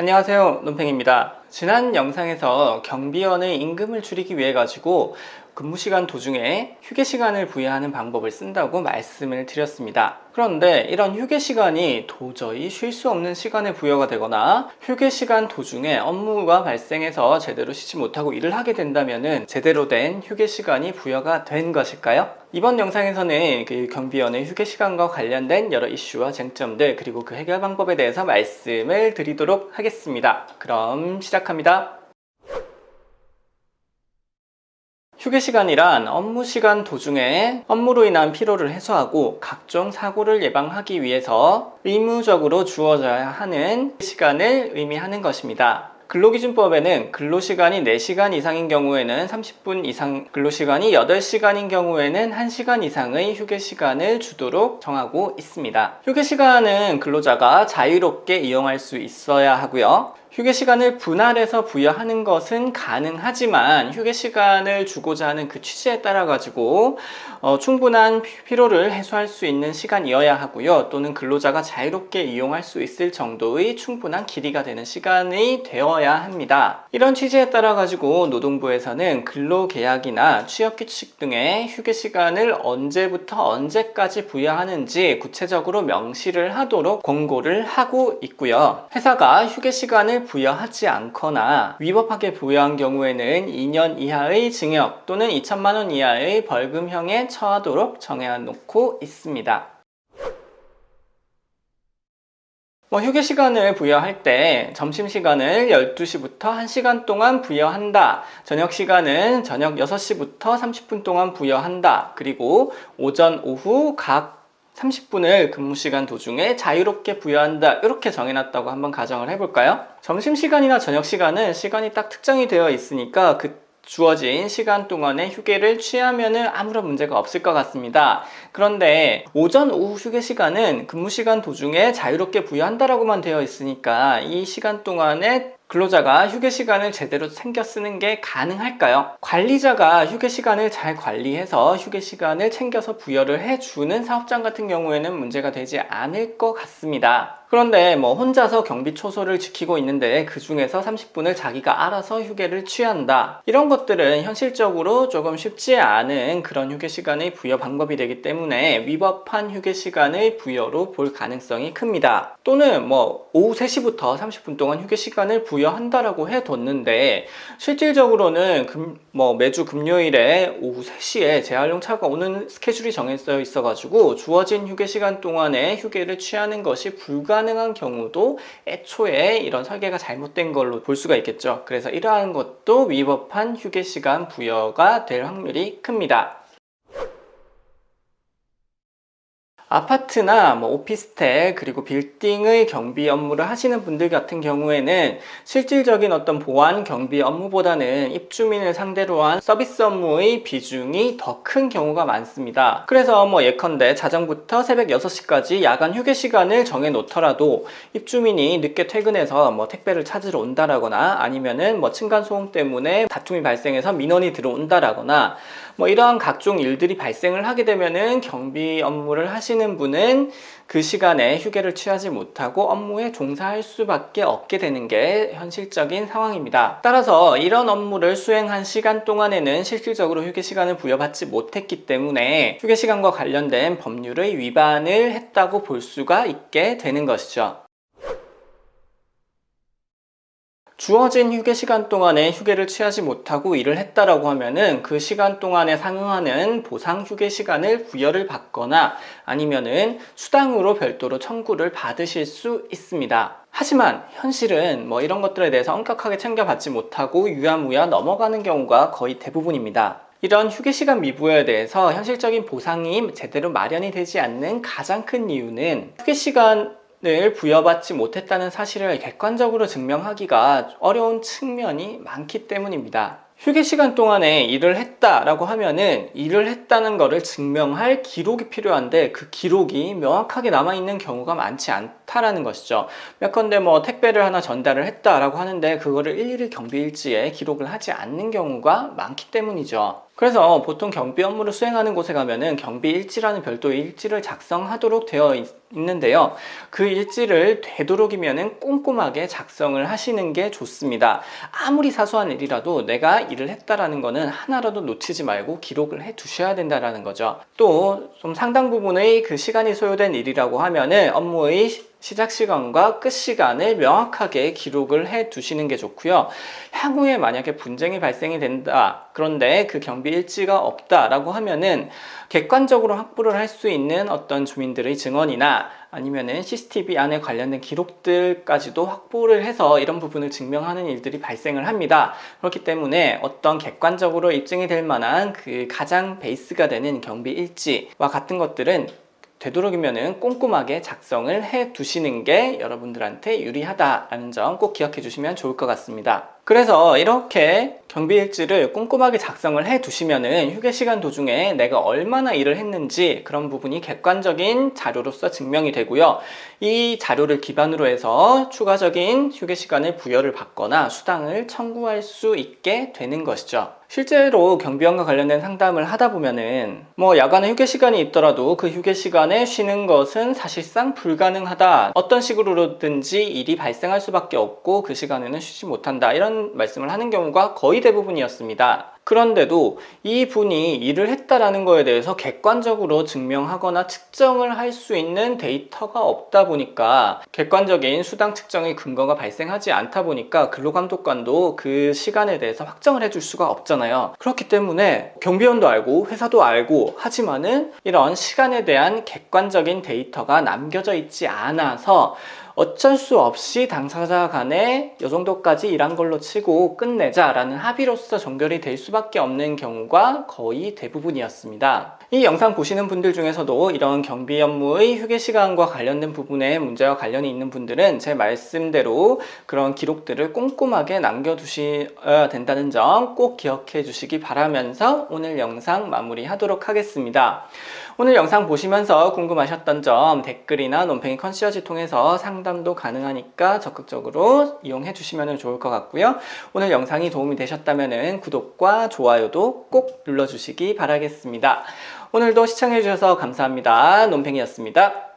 안녕하세요 논팽입니다 지난 영상에서 경비원의 임금을 줄이기 위해 가지고 근무시간 도중에 휴게시간을 부여하는 방법을 쓴다고 말씀을 드렸습니다 그런데 이런 휴게시간이 도저히 쉴 수 없는 시간에 부여가 되거나 휴게시간 도중에 업무가 발생해서 제대로 쉬지 못하고 일을 하게 된다면 제대로 된 휴게시간이 부여가 된 것일까요? 이번 영상에서는 그 경비원의 휴게시간과 관련된 여러 이슈와 쟁점들 그리고 그 해결 방법에 대해서 말씀을 드리도록 하겠습니다. 그럼 시작 합니다. 휴게 시간이란 업무 시간 도중에 업무로 인한 피로를 해소하고 각종 사고를 예방하기 위해서 의무적으로 주어져야 하는 시간을 의미하는 것입니다. 근로기준법에는 근로시간이 4시간 이상인 경우에는 30분 이상, 근로시간이 8시간인 경우에는 1시간 이상의 휴게시간을 주도록 정하고 있습니다. 휴게시간은 근로자가 자유롭게 이용할 수 있어야 하고요. 휴게 시간을 분할해서 부여하는 것은 가능하지만 휴게 시간을 주고자 하는 그 취지에 따라 가지고 어, 충분한 피로를 해소할 수 있는 시간이어야 하고요. 또는 근로자가 자유롭게 이용할 수 있을 정도의 충분한 길이가 되는 시간이 되어야 합니다. 이런 취지에 따라 가지고 노동부에서는 근로계약이나 취업규칙 등의 휴게 시간을 언제부터 언제까지 부여하는지 구체적으로 명시를 하도록 권고를 하고 있고요. 회사가 휴게 시간을 부여하지 않거나 위법하게 부여한 경우에는 2년 이하의 징역 또는 2천만 원 이하의 벌금형에 처하도록 정해놓고 있습니다. 뭐 휴게 시간을 부여할 때 점심 시간을 12시부터 1시간 동안 부여한다. 저녁 시간은 저녁 6시부터 30분 동안 부여한다. 그리고 오전 오후 각 30분을 근무 시간 도중에 자유롭게 부여한다. 이렇게 정해놨다고 한번 가정을 해볼까요? 점심 시간이나 저녁 시간은 시간이 딱 특정이 되어 있으니까 그 주어진 시간 동안에 휴게를 취하면은 아무런 문제가 없을 것 같습니다. 그런데 오전 오후 휴게 시간은 근무 시간 도중에 자유롭게 부여한다라고만 되어 있으니까 이 시간 동안에 근로자가 휴게 시간을 제대로 챙겨 쓰는 게 가능할까요? 관리자가 휴게 시간을 잘 관리해서 휴게 시간을 챙겨서 부여를 해주는 사업장 같은 경우에는 문제가 되지 않을 것 같습니다. 그런데 뭐 혼자서 경비 초소를 지키고 있는데 그 중에서 30분을 자기가 알아서 휴게를 취한다. 이런 것들은 현실적으로 조금 쉽지 않은 그런 휴게 시간의 부여 방법이 되기 때문에 위법한 휴게 시간의 부여로 볼 가능성이 큽니다. 또는 뭐 오후 3시부터 30분 동안 휴게 시간을 부여한다라고 해뒀는데 실질적으로는 금, 뭐 매주 금요일에 오후 3시에 재활용차가 오는 스케줄이 정해져 있어가지고 주어진 휴게 시간 동안에 휴게를 취하는 것이 불가 불가능한 경우도 애초에 이런 설계가 잘못된 걸로 볼 수가 있겠죠. 그래서 이러한 것도 위법한 휴게 시간 부여가 될 확률이 큽니다. 아파트나 뭐 오피스텔 그리고 빌딩의 경비 업무를 하시는 분들 같은 경우에는 실질적인 어떤 보안 경비 업무보다는 입주민을 상대로 한 서비스 업무의 비중이 더 큰 경우가 많습니다. 그래서 뭐 예컨대 자정부터 새벽 6시까지 야간 휴게 시간을 정해 놓더라도 입주민이 늦게 퇴근해서 뭐 택배를 찾으러 온다라거나 아니면은 뭐 층간 소음 때문에 다툼이 발생해서 민원이 들어온다라거나 뭐 이러한 각종 일들이 발생을 하게 되면은 경비 업무를 하시는 분은 그 시간에 휴게를 취하지 못하고 업무에 종사할 수밖에 없게 되는 게 현실적인 상황입니다. 따라서 이런 업무를 수행한 시간 동안에는 실질적으로 휴게 시간을 부여받지 못했기 때문에 휴게 시간과 관련된 법률의 위반을 했다고 볼 수가 있게 되는 것이죠. 주어진 휴게 시간 동안에 휴게를 취하지 못하고 일을 했다라고 하면은 그 시간 동안에 상응하는 보상 휴게 시간을 부여를 받거나 아니면은 수당으로 별도로 청구를 받으실 수 있습니다. 하지만 현실은 뭐 이런 것들에 대해서 엄격하게 챙겨받지 못하고 유야무야 넘어가는 경우가 거의 대부분입니다. 이런 휴게 시간 미부여에 대해서 현실적인 보상이 제대로 마련이 되지 않는 가장 큰 이유는 휴게 시간 을 부여받지 못했다는 사실을 객관적으로 증명하기가 어려운 측면이 많기 때문입니다. 휴게 시간 동안에 일을 했다라고 하면은 일을 했다는 것을 증명할 기록이 필요한데 그 기록이 명확하게 남아 있는 경우가 많지 않다라는 것이죠. 몇컨대 뭐 택배를 하나 전달을 했다라고 하는데 그거를 일일이 경비일지에 기록을 하지 않는 경우가 많기 때문이죠. 그래서 보통 경비 업무를 수행하는 곳에 가면은 경비 일지라는 별도의 일지를 작성하도록 되어 있, 있는데요. 그 일지를 되도록이면은 꼼꼼하게 작성을 하시는 게 좋습니다. 아무리 사소한 일이라도 내가 일을 했다라는 거는 하나라도 놓치지 말고 기록을 해 두셔야 된다라는 거죠. 또 좀 상당 부분의 그 시간이 소요된 일이라고 하면은 업무의 시- 시작 시간과 끝 시간을 명확하게 기록을 해 두시는 게 좋고요. 향후에 만약에 분쟁이 발생이 된다. 그런데 그 경비 일지가 없다라고 하면은 객관적으로 확보를 할 수 있는 어떤 주민들의 증언이나 아니면은 CCTV 안에 관련된 기록들까지도 확보를 해서 이런 부분을 증명하는 일들이 발생을 합니다. 그렇기 때문에 어떤 객관적으로 입증이 될 만한 그 가장 베이스가 되는 경비 일지와 같은 것들은 되도록이면은 꼼꼼하게 작성을 해 두시는 게 여러분들한테 유리하다라는 점 꼭 기억해 주시면 좋을 것 같습니다. 그래서 이렇게 경비 일지를 꼼꼼하게 작성을 해 두시면은 휴게 시간 도중에 내가 얼마나 일을 했는지 그런 부분이 객관적인 자료로서 증명이 되고요. 이 자료를 기반으로 해서 추가적인 휴게 시간을 부여를 받거나 수당을 청구할 수 있게 되는 것이죠. 실제로 경비원과 관련된 상담을 하다 보면은 뭐 야간에 휴게 시간이 있더라도 그 휴게 시간에 쉬는 것은 사실상 불가능하다. 어떤 식으로든지 일이 발생할 수밖에 없고 그 시간에는 쉬지 못한다. 이런 말씀을 하는 경우가 거의 대부분이었습니다. 그런데도 이 분이 일을 했다라는 거에 대해서 객관적으로 증명하거나 측정을 할 수 있는 데이터가 없다 보니까 객관적인 수당 측정의 근거가 발생하지 않다 보니까 근로감독관도 그 시간에 대해서 확정을 해줄 수가 없잖아요. 그렇기 때문에 경비원도 알고 회사도 알고 하지만은 이런 시간에 대한 객관적인 데이터가 남겨져 있지 않아서 어쩔 수 없이 당사자 간에 이 정도까지 일한 걸로 치고 끝내자라는 합의로서 종결이 될 수밖에 없는 경우가 거의 대부분이었습니다. 이 영상 보시는 분들 중에서도 이런 경비 업무의 휴게 시간과 관련된 부분에 문제와 관련이 있는 분들은 제 말씀대로 그런 기록들을 꼼꼼하게 남겨두셔야 된다는 점 꼭 기억해 주시기 바라면서 오늘 영상 마무리하도록 하겠습니다. 오늘 영상 보시면서 궁금하셨던 점 댓글이나 논팽이 컨시어지 통해서 상담도 가능하니까 적극적으로 이용해 주시면 좋을 것 같고요. 오늘 영상이 도움이 되셨다면 좋아요도 꼭 눌러주시기 바라겠습니다. 오늘도 시청해 주셔서 감사합니다. 논팽이였습니다.